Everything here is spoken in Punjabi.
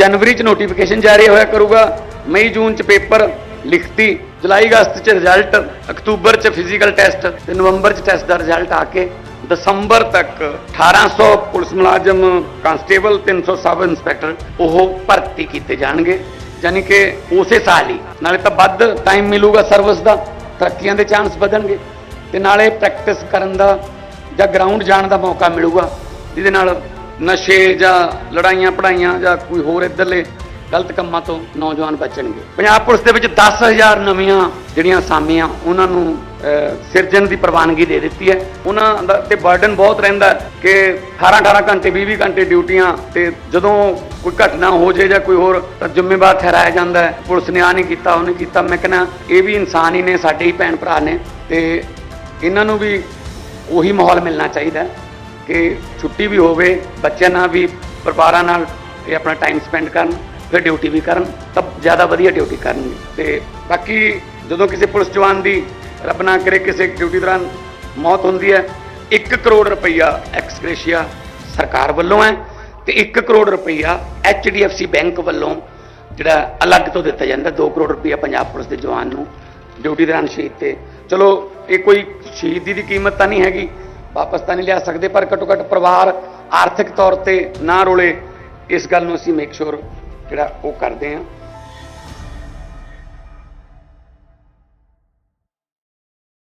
ਜਨਵਰੀ ਚ ਨੋਟੀਫਿਕੇਸ਼ਨ ਜਾਰੀ ਹੋਇਆ ਕਰੂਗਾ। ਮਈ, ਜੂਨ ਚ ਪੇਪਰ ਲਿਖਤੀ। ਜੁਲਾਈ, ਅਗਸਤ ਚ ਰਿਜ਼ਲਟ ਅਕਤੂਬਰ ਚ ਫਿਜ਼ੀਕਲ ਟੈਸਟ ਤੇ ਨਵੰਬਰ ਚ ਟੈਸਟ ਦਾ ਰਿਜ਼ਲਟ ਆ ਕੇ ਦਸੰਬਰ ਤੱਕ 1800 ਪੁਲਿਸ ਮੁਲਾਜ਼ਮ ਕਾਂਸਟੇਬਲ 300 ਸਬ ਇੰਸਪੈਕਟਰ ਉਹ ਭਰਤੀ ਕੀਤੇ ਜਾਣਗੇ। ਯਾਨੀ ਕਿ ਉਸੇ ਸਾਲ ਹੀ। ਨਾਲੇ ਤਾਂ ਵੱਧ ਟਾਈਮ ਮਿਲੂਗਾ ਸਰਵਿਸ ਦਾ। ਤਰੱਕੀਆਂ ਦੇ ਚਾਂਸ ਵਧਣਗੇ। ਤੇ ਨਾਲੇ ਪ੍ਰੈਕਟਿਸ ਕਰਨ ਦਾ ਜਾਂ ਗਰਾਊਂਡ ਜਾਣ ਦਾ ਮੌਕਾ ਮਿਲੂਗਾ। ਜਿਹਦੇ ਨਾਲ ਨਸ਼ੇ ਜਾਂ ਲੜਾਈਆਂ ਪੜਾਈਆਂ ਜਾਂ ਕੋਈ ਹੋਰ ਇੱਧਰਲੇ ਗਲਤ ਕੰਮਾਂ ਤੋਂ ਨੌਜਵਾਨ ਬਚਣਗੇ। ਪੰਜਾਬ ਪੁਲਿਸ ਦੇ ਵਿੱਚ 10000 ਨਵੀਆਂ ਜਿਹੜੀਆਂ ਅਸਾਮੀਆਂ, ਉਹਨਾਂ ਨੂੰ ਸਿਰਜਣ ਦੀ ਪ੍ਰਵਾਨਗੀ ਦੇ ਦਿੱਤੀ ਹੈ। ਉਹਨਾਂ ਦਾ ਤੇ ਬਰਡਨ ਬਹੁਤ ਰਹਿੰਦਾ ਕਿ 18 18 ਘੰਟੇ 20 20 ਘੰਟੇ ਡਿਊਟੀਆਂ ਤੇ ਜਦੋਂ ਕੋਈ ਘਟਨਾ ਹੋ ਜੇ ਜਾਂ ਕੋਈ ਹੋਰ ਤਾਂ ਜ਼ਿੰਮੇਵਾਰ ਠਹਿਰਾਇਆ ਜਾਂਦਾ ਹੈ। ਪੁਲਿਸ ਨੇ ਆ ਨਹੀਂ ਕੀਤਾ, ਉਹ ਨਹੀਂ ਕੀਤਾ। ਮੈਂ ਕਹਿੰਦਾ, ਇਹ ਵੀ ਇਨਸਾਨ ਹੀ ਨੇ, ਸਾਡੇ ਹੀ ਭੈਣ ਭਰਾ ਨੇ ਤੇ ਇਹਨਾਂ ਨੂੰ ਵੀ ਉਹੀ ਮਾਹੌਲ ਮਿਲਣਾ ਚਾਹੀਦਾ ਕਿ ਛੁੱਟੀ ਵੀ ਹੋਵੇ, ਬੱਚਿਆਂ ਨਾਲ ਵੀ, ਪਰਿਵਾਰਾਂ ਨਾਲ ਇਹ ਆਪਣਾ ਟਾਈਮ ਸਪੈਂਡ ਕਰਨ, ਫਿਰ ਡਿਊਟੀ ਵੀ ਕਰਨ ਤਾਂ ਜ਼ਿਆਦਾ ਵਧੀਆ ਡਿਊਟੀ ਕਰਨਗੇ। ਤੇ ਬਾਕੀ ਜਦੋਂ ਕਿਸੇ ਪੁਲਿਸ ਜਵਾਨ ਦੀ ਰੱਬ ਨਾ ਕਰੇ ਕਿਸੇ ਡਿਊਟੀ ਦੌਰਾਨ ਮੌਤ ਹੁੰਦੀ ਹੈ 1 ਕਰੋੜ ਰੁਪਈਆ ਐਕਸਗ੍ਰੇਸ਼ੀਆ ਸਰਕਾਰ ਵੱਲੋਂ ਹੈ ਤੇ 1 ਕਰੋੜ ਰੁਪਈਆ HDFC ਬੈਂਕ ਵੱਲੋਂ ਜਿਹੜਾ ਅਲੱਗ ਤੋਂ ਦਿੱਤਾ ਜਾਂਦਾ 2 ਕਰੋੜ ਰੁਪਈਆ ਪੰਜਾਬ ਪੁਲਿਸ ਦੇ ਜਵਾਨ ਨੂੰ ਡਿਊਟੀ ਦੌਰਾਨ ਸ਼ਹੀਦ ਤੇ। ਚਲੋ, ਇਹ ਕੋਈ ਸ਼ਹੀਦੀ ਦੀ ਕੀਮਤ ਤਾਂ ਨਹੀਂ ਹੈਗੀ ਵਾਪਸ ਤਾਂ ਨਹੀਂ ਲਿਆ ਸਕਦੇ, ਪਰ ਘੱਟੋ ਘੱਟ ਪਰਿਵਾਰ ਆਰਥਿਕ ਤੌਰ ਤੇ ਨਾ ਰੋਲੇ। ਇਸ ਗੱਲ ਨੂੰ ਅਸੀਂ ਮੇਕ ਸ਼ੋਰ ਜਿਹੜਾ ਉਹ ਕਰਦੇ ਹਾਂ।